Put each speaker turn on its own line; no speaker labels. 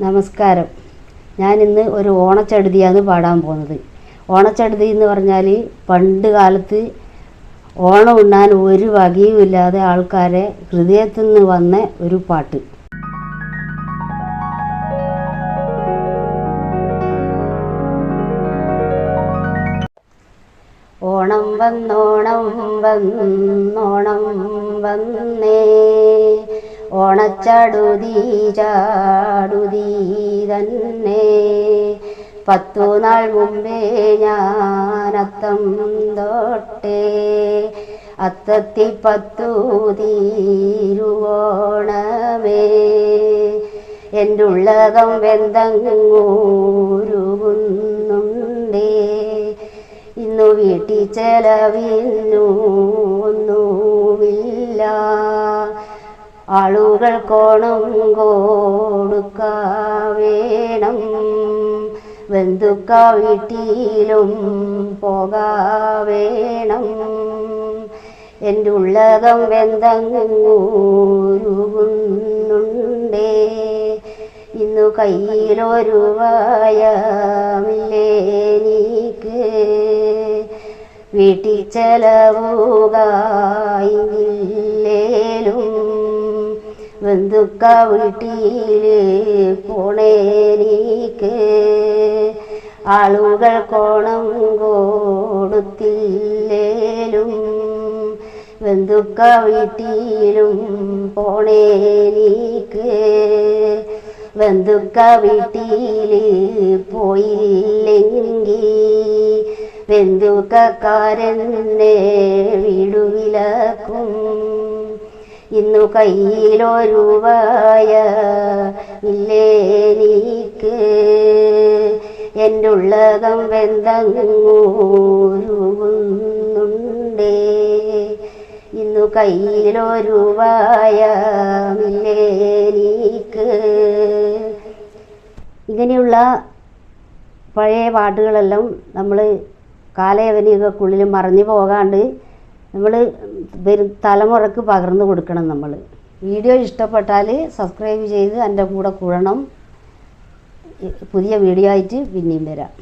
നമസ്കാരം. ഞാൻ ഇന്ന് ഒരു ഓണച്ചടുതിയാണ് പാടാൻ പോകുന്നത്. ഓണച്ചടുതി എന്ന് പറഞ്ഞാൽ പണ്ട് കാലത്ത് ഓണം ഉണ്ണാൻ ഒരു വകയും ഇല്ലാതെ ആൾക്കാരെ ഹൃദയത്തിൽ നിന്ന് വന്ന ഒരു പാട്ട്. ഓണം വന്നോണം വന്നോണം വന്നേ. ഓണച്ചടുതി ചാടുതി തന്നെ പത്തു നാൾ മുമ്പേ ഞാനത്തം തൊട്ടേ. അത്തത്തി പത്തു തീരുവോണമേ. എന്റെ ഉള്ളകം വെന്തങ്ങൂരുകുന്നുണ്ടേ ഇന്നു വീട്ടിൽ ചെലവിന്നു ഒന്നുമില്ല. ആളുകൾ കോണം കൊടുക്ക വേണം ബന്ധുക്ക വീട്ടിലും പോകാവേണം. എന്റെ ഉള്ളകം വെന്തങ്ങൂരുകുന്നുണ്ടേ ഇന്നു കയ്യിലൊരു വായമില്ലേനിക്ക് വീട്ടിൽ ചെലവുകായില്ലേലും ബന്ധുക്ക വീട്ടിൽ പോണേനിക്ക് ആളുകൾ കോണം കൊടുത്തില്ലേലും ബന്ധുക്ക വീട്ടിലും പോണേനിക്ക് ബന്ധുക്ക വീട്ടിൽ പോയില്ലെങ്കിൽ ബന്ധുക്കാരന്റെ വീടുവിലക്കും ഇന്നു കയ്യിലൊരു വായ ഇല്ലേനിക്ക് എന്റെ ഉള്ളകം വെന്തങ്ങൂരുകുന്നുണ്ടേ. ഇന്നു കയ്യിലൊരു നീക്ക് ഇങ്ങനെയുള്ള പഴയ പാട്ടുകളെല്ലാം നമ്മൾ കാലയവനികൾക്കുള്ളിൽ മറഞ്ഞു പോകാണ്ട് നമ്മൾ വരും തലമുറയ്ക്ക് പകർന്നു കൊടുക്കണം നമ്മൾ വീഡിയോ ഇഷ്ടപ്പെട്ടാൽ സബ്സ്ക്രൈബ് ചെയ്ത് എന്റെ കൂടെ കൂടണം. പുതിയ വീഡിയോ ആയിട്ട് പിന്നെയും വരാം.